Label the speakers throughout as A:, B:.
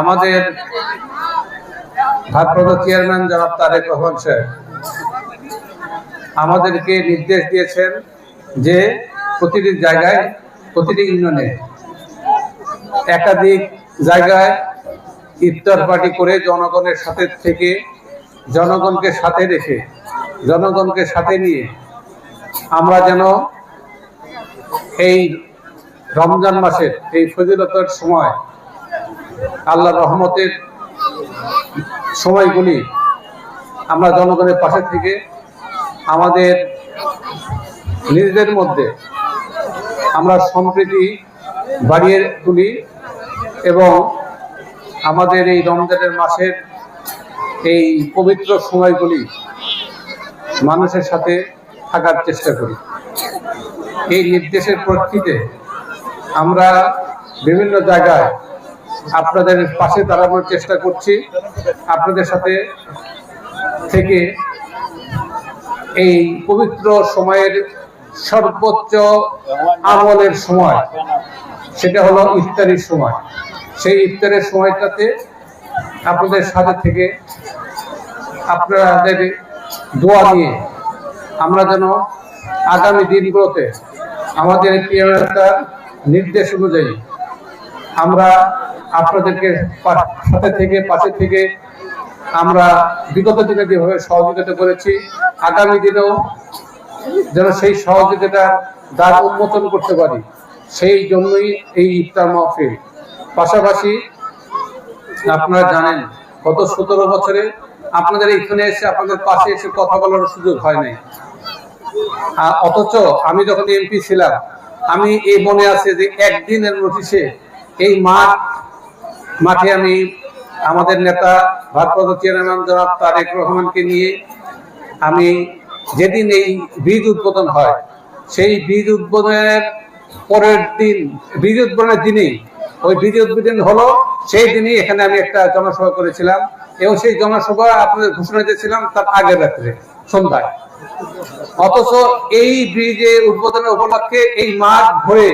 A: আমাদের ভারপ্রাপ্ত চেয়ারম্যান জনাব তারেক রহমান সাহেব, আমাদেরকে নির্দেশ দিয়েছেন যে প্রতিটি জায়গায়, প্রতিটি ইউনিয়নে একাধিক জায়গায় ইফতার পার্টি করে জনগণের সাথে থেকে, জনগণকে সাথে রেখে, জনগণকে সাথে নিয়ে আমরা যেন এই রমজান মাসের, এই ফজিলতের সময় আল্লাহ রহমতের সময়গুলি আমরা জনগণের পাশে থেকে আমাদের নিজেদের মধ্যে আমরা সম্প্রীতি বাড়িয়ে তুলি এবং আমাদের এই রমজানের মাসের এই পবিত্র সময়গুলি মানুষের সাথে থাকার চেষ্টা করি। এই নির্দেশের প্রেক্ষিতে আমরা বিভিন্ন জায়গায় আপনাদের পাশে দাঁড়ানোর চেষ্টা করছি। আপনাদের সাথে থেকে এই পবিত্র সময়ের সর্বোচ্চ আমলের সময়, সেটা হলো ইফতারির সময়। সেই ইফতারের সময়টাতে আপনাদের সাথে থেকে আপনাদের দোয়া নিয়ে আমরা যেন আগামী দিনগুলোতে আমাদের নির্দেশ অনুযায়ী আমরা আপনাদেরকে সাথে থেকে, পাশে থেকে আমরা বিগত দিনে যেভাবে সহযোগিতা করেছি, আগামী দিনেও যেন সেই সহযোগিতার দ্বার উন্মোচন করতে পারি, সেই জন্যই এই ইফতার মাহফিল। পাশাপাশি আপনারা জানেন, গত সতেরো বছরে আপনাদের এখানে এসে আপনাদের পাশে এসে কথা বলার সুযোগ হয় নাই। অথচ আমি যখন এমপি ছিলাম, আমি এই মনে আছে যে একদিনের নোটিশে এই মাঠ মাঠে আমি আমাদের নেতা ভারপ্রাপ্ত চেয়ারম্যান জনাব তারেক রহমানকে নিয়ে আমি যেদিন এই বীজ উদ্বোধন হয়, সেই বীজ উদ্বোধনের পরের দিন বীজ উদ্বোধনের দিনেই, ওই বীজ উদ্বোধন হলো, সেই দিনই এখানে আমি একটা জনসভা করেছিলাম এবং সেই জনসভা আপনাদের ঘোষণা দিয়েছিলাম তার আগের রাত্রে, সন্ধ্যায়। অথচ এই ব্রিজের উদ্বোধনের উপলক্ষে এই মাঠ ভরে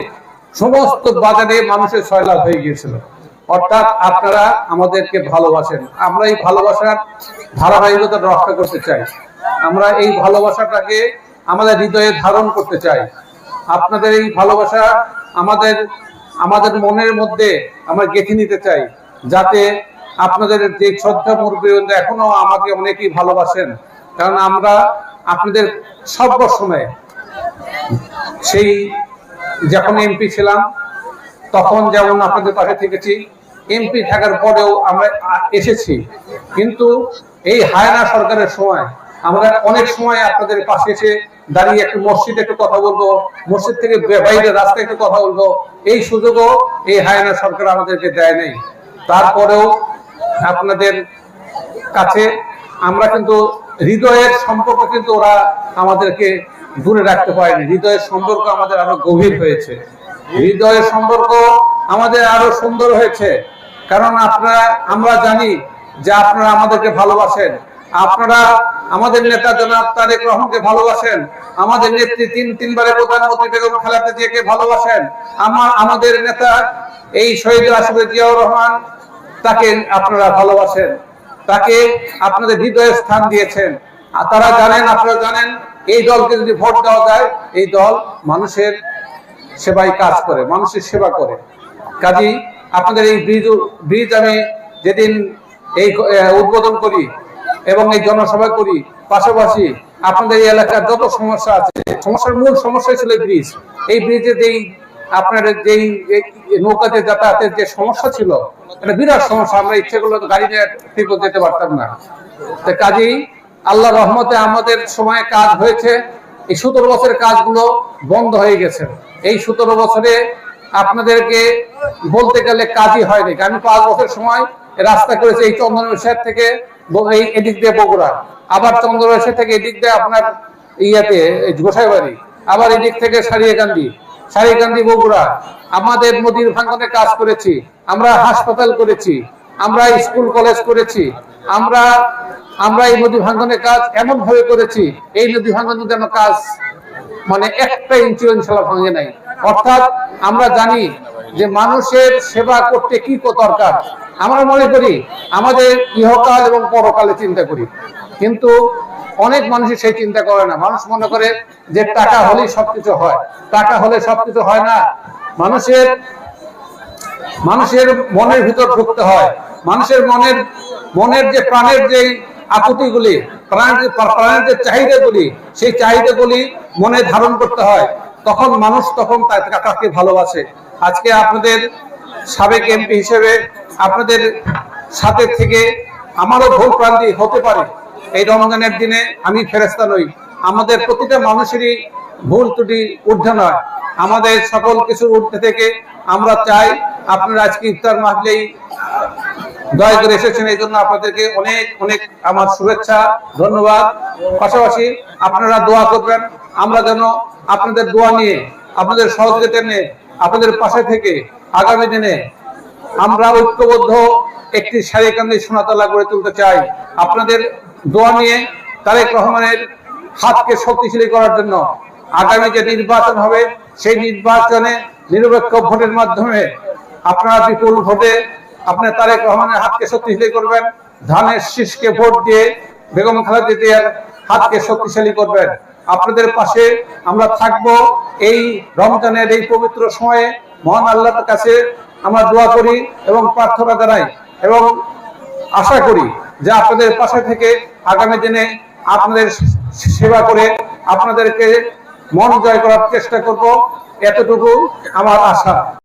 A: সমস্ত বাজারে মানুষের সয়লাভ হয়ে গিয়েছিল। অর্থাৎ আপনারা আমাদেরকে ভালোবাসেন। আমরা এই ভালোবাসার ধারাবাহিকতা রক্ষা করতে চাই। আমরা এই ভালোবাসাটাকে আমাদের হৃদয়ে ধারণ করতে চাই। আপনাদের এই ভালোবাসা আমাদের আমাদের মনের মধ্যে আমরা গেঁথে নিতে চাই, যাতে আপনাদের যে শ্রদ্ধা মুরব্বী এখনও আমাকে অনেকেই ভালোবাসেন। কারণ আমরা আপনাদের সর্বসময় সেই, যখন এমপি ছিলাম, তখন যেমন আপনাদের পাশে থেকেছি এমপি থাকার পরেও আমরা এসেছি। কিন্তু এই হায়না সরকারের সময় আমরা অনেক সময় আপনাদের পাশে এসে দাঁড়িয়ে একটু মসজিদে একটু কথা বলব, মসজিদ থেকে বাইরে রাস্তায় একটু কথা বলব, এই সুযোগও এই হায়না সরকার আমাদেরকে দেয় নাই। তারপরেও আপনাদের কাছে আমরা কিন্তু হৃদয়ের সম্পর্ক কিন্তু ওরা আমাদেরকে দূরে রাখতে পারেনি। হৃদয়ের সম্পর্ক আমাদের আরও গভীর হয়েছে। হৃদয়ের সম্পর্ক আমাদের আরও সুন্দর হয়েছে। কারণ আপনারা, আমরা জানি যে আপনারা আমাদেরকে ভালোবাসেন। আপনারা আমাদের নেতা জনাব তারেক রহমানকে ভালোবাসেন। আমাদের নেত্রী তিন তিনবারের প্রধানমন্ত্রী বেগম খালেদা জিয়াকে ভালোবাসেন। আমার আমাদের নেতা এই শহীদ রাশিদ জিয়াউর রহমান, তাকে আপনারা ভালোবাসেন। তাকে আপনাদের হৃদয়ে স্থান দিয়েছেন। তারা জানেন, আপনারা জানেন, এই দলকে যদি ভোট দেওয়া যায়, এই দল মানুষের সেবায় কাজ করে, মানুষের সেবা করে। কাজী আপনাদের এই ব্রিজ ব্রিজ আমি যেদিন এই উদ্বোধন করি এবং এই জনসভা করি, পাশাপাশি আপনাদের এই এলাকার যত সমস্যা আছে, সমস্যার মূল সমস্যা ছিল ব্রিজ। এই ব্রিজে যেই আপনার যেই নৌকাতে যাতায়াতের যে সমস্যা ছিল, এটা বিরাট সমস্যা, আমরা ইচ্ছে করলে গাড়ি নিয়ে ঠিক যেতে পারতাম না। তো কাজেই আল্লাহ রহমতে আমাদের সময় কাজ হয়েছে, এই সতেরো বছরের কাজগুলো বন্ধ হয়ে গেছে। এই সতেরো বছরে আপনাদেরকে বলতে গেলে কাজই হয়নি, কারণ পাঁচ বছর সময় রাস্তা করেছে এই চন্দনেশ্বর থেকে এই এদিক দিয়ে বগুড়া। আবার চন্দ্রবাসী থেকে এদিক দিয়ে আপনার ইয়াতে গোসাইবাড়ি। আবার এদিক থেকে সারিয়াকান্দি সারিয়াকান্দি, বগুড়া। আমাদের নদীর ভাঙ্গনে কাজ করেছি, আমরা হাসপাতাল করেছি, আমরা স্কুল, কলেজ করেছি, আমরা আমরা এই নদী ভাঙ্গনের কাজ এমন ভাবে করেছি, এই নদী ভাঙ্গনের যেন কাজ মানে একটা ইঞ্চি ইনশাল্লাহ ভাঙে নাই। অর্থাৎ আমরা জানি যে মানুষের সেবা করতে কি দরকার। আমরা মনে করি, আমাদের ইহকাল এবং পরকালে চিন্তা করি। কিন্তু অনেক মানুষই সেই চিন্তা করে না। মানুষ মনে করে যে টাকা হলেই সবকিছু হয়। টাকা হলে সবকিছু হয় না। মানুষের মানুষের মনের ভিতর ঢুকতে হয়। মানুষের মনের মনের যে প্রাণের যে আকুতিগুলি, প্রাণের প্রাণের যে চাহিদাগুলি, সেই চাহিদাগুলি মনে ধারণ করতে হয়। তখন মানুষ তখন তাকে ভালোবাসে। আজকে আপনাদের সাবেক এমপি হিসেবে আপনাদের সাথে থেকে আমারও ভুল প্রান্তি হতে পারে। এই রমজানের দিনে আমি ফেরেস্তা নই। আমাদের প্রতিটা মানুষেরই ভুল ত্রুটি ঊর্ধ্বে নয়। আমাদের সকল কিছুর ঊর্ধ্বে থেকে আমরা চাই আপনারা আজকে ইফতার মাহলেই দয়া করে এসেছেন। এই জন্য আপনাদেরকে অনেক অনেক আমার শুভেচ্ছা, ধন্যবাদ। পাশাপাশি আপনারা দোয়া করবেন। আমরা যেন আপনাদের দোয়া নিয়ে, আপনাদের সহযোগিতা নিয়ে, আপনাদের পাশে থেকে আগামী দিনে আমরা ঐক্যবদ্ধ একটি সারিকান্দি সোনাতলা গড়ে তুলতে চাই। আপনাদের দোয়া নিয়ে তারেক রহমানের হাতকে শক্তিশালী করার জন্য আগামী যে নির্বাচন হবে, সেই নির্বাচনে নিরপেক্ষ ভোটের মাধ্যমে আপনারা বিপুল ভোটে আপনার তারেক রহমানের হাতকে শক্তিশালী করবেন। ধানের শীষকে ভোট দিয়ে বেগম খালেদা জিয়ার হাতকে শক্তিশালী করবেন। আপনাদের পাশে আমরা থাকব এই রমজানের এই পবিত্র সময়ে। মহান আল্লাহর কাছে আমরা দোয়া করি এবং প্রার্থনা জানাই এবং আশা করি যে আপনাদের পাশে থেকে আগামী দিনে আপনাদের সেবা করে আপনাদেরকে মন জয় করার চেষ্টা করব। এতটুকু আমার আশা।